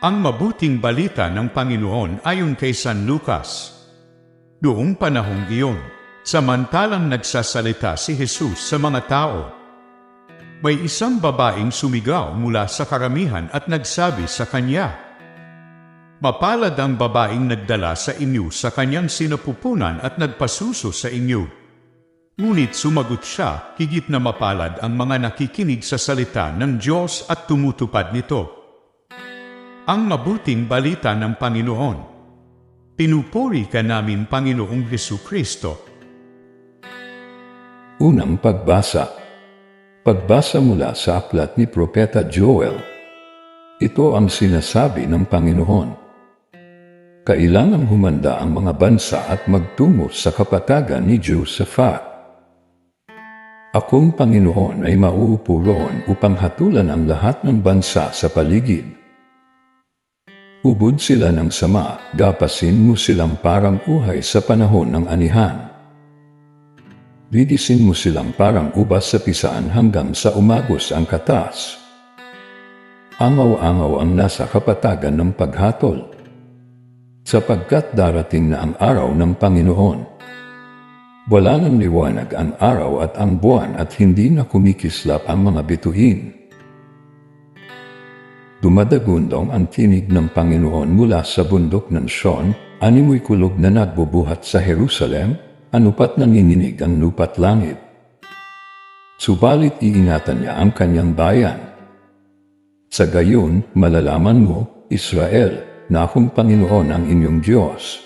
Ang mabuting balita ng Panginoon ayon kay San Lucas. Noong panahong iyon, samantalang nagsasalita si Jesus sa mga tao, may isang babaeng sumigaw mula sa karamihan at nagsabi sa kanya, Mapalad ang babaeng nagdala sa inyo sa kanyang sinapupunan at nagpasuso sa inyo. Ngunit sumagot siya, higit na mapalad ang mga nakikinig sa salita ng Diyos at tumutupad nito. Ang mabuting balita ng Panginoon. Pinupuri ka namin, Panginoong Hesu Kristo. Unang pagbasa. Pagbasa mula sa aklat ni Propeta Joel. Ito ang sinasabi ng Panginoon. Kailangang humanda ang mga bansa at magtungo sa kapatagan ni Josaphat. Akong Panginoon ay mauupo roon upang hatulan ang lahat ng bansa sa paligid. Ubod sila ng sama, gapasin mo silang parang uhay sa panahon ng anihan. Lidisin mo silang parang ubas sa pisaan hanggang sa umagos ang katas. Angaw-angaw ang nasa kapatagan ng paghatol. Sapagkat darating na ang araw ng Panginoon. Wala ng liwanag ang araw at ang buwan at hindi na kumikislap ang mga bituin. Dumadagundong ang tinig ng Panginoon mula sa bundok ng Sion, animoy kulog na nagbubuhat sa Jerusalem, anupat nanginginig ang lupat langit. Subalit iingatan niya ang kanyang bayan. Sa gayon, malalaman mo, Israel, na akong Panginoon ang inyong Diyos.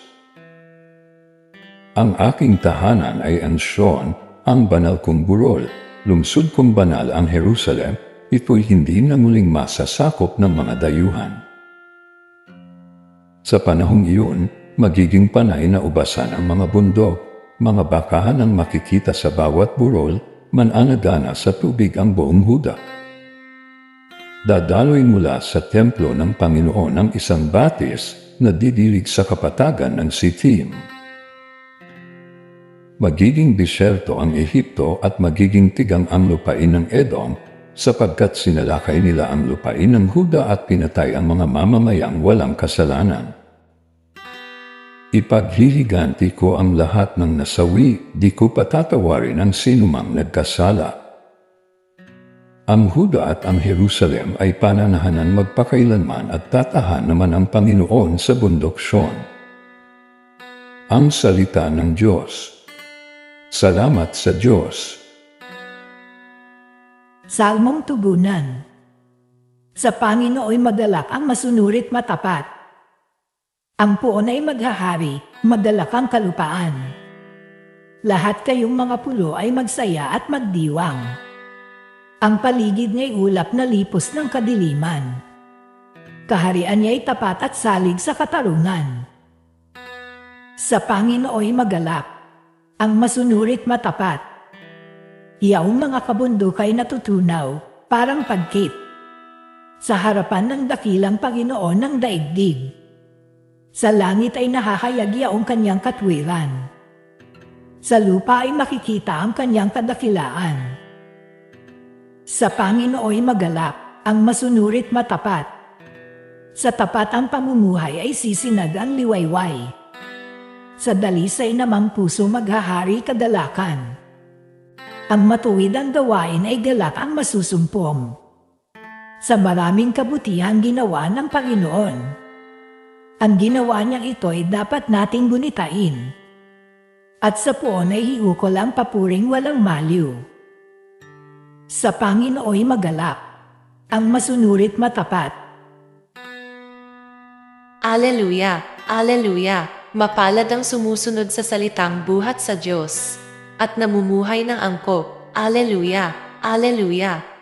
Ang aking tahanan ay ang Sion, ang banal kong burol, lungsod kong banal ang Jerusalem, ito'y hindi na muling masasakop ng mga dayuhan. Sa panahong iyon, magiging panay na ubasan ang mga bundok, mga bakahan ang makikita sa bawat burol, mananagana sa tubig ang buong Huda. Dadaloy mula sa templo ng Panginoon ang isang batis na didilig sa kapatagan ng Sitim. Magiging disyerto ang Ehipto at magiging tigang ang lupain ng Edom sapagkat sinalakay nila ang lupain ng Huda at pinatay ang mga mamamayang walang kasalanan. Ipaghiliganti ko ang lahat ng nasawi, di ko patatawarin ang sinumang nagkasala. Ang Huda at ang Jerusalem ay pananahanan magpakailanman at tatahan naman ang Panginoon sa bundok Sion. Ang salita ng Diyos. Salamat sa Diyos. Salmong Tugunan Sa Panginooy madalak ang masunurit matapat. Ang puon ay maghahari, madalak ang kalupaan. Lahat kayong mga pulo ay magsaya at magdiwang. Ang paligid niya'y ulap na lipos ng kadiliman. Kaharian niya'y tapat at salig sa katarungan. Sa Panginooy magalak, ang masunurit matapat. Iyong mga kabundok ay natutunaw, parang pagkit. Sa harapan ng dakilang Panginoon ng daigdig. Sa langit ay nakakayag iyong kanyang katwiran. Sa lupa ay makikita ang kanyang kadakilaan. Sa Panginooy magalak, ang masunurit matapat. Sa tapat ang pamumuhay ay sisinag ang liwayway. Sa dalisay namang puso maghahari kadalakan. Ang matuwid ang gawain ay galak ang masusumpong. Sa maraming kabutihan ginawa ng Panginoon. Ang ginawa niyang ito ay dapat nating gunitain. At sa puon ay hiukol ang papuring walang maliw. Sa Panginooy magalak, ang masunurit matapat. Aleluya! Aleluya! Mapalad ang sumusunod sa salitang buhat sa Diyos at namumuhay ng angkop. Aleluya! Aleluya!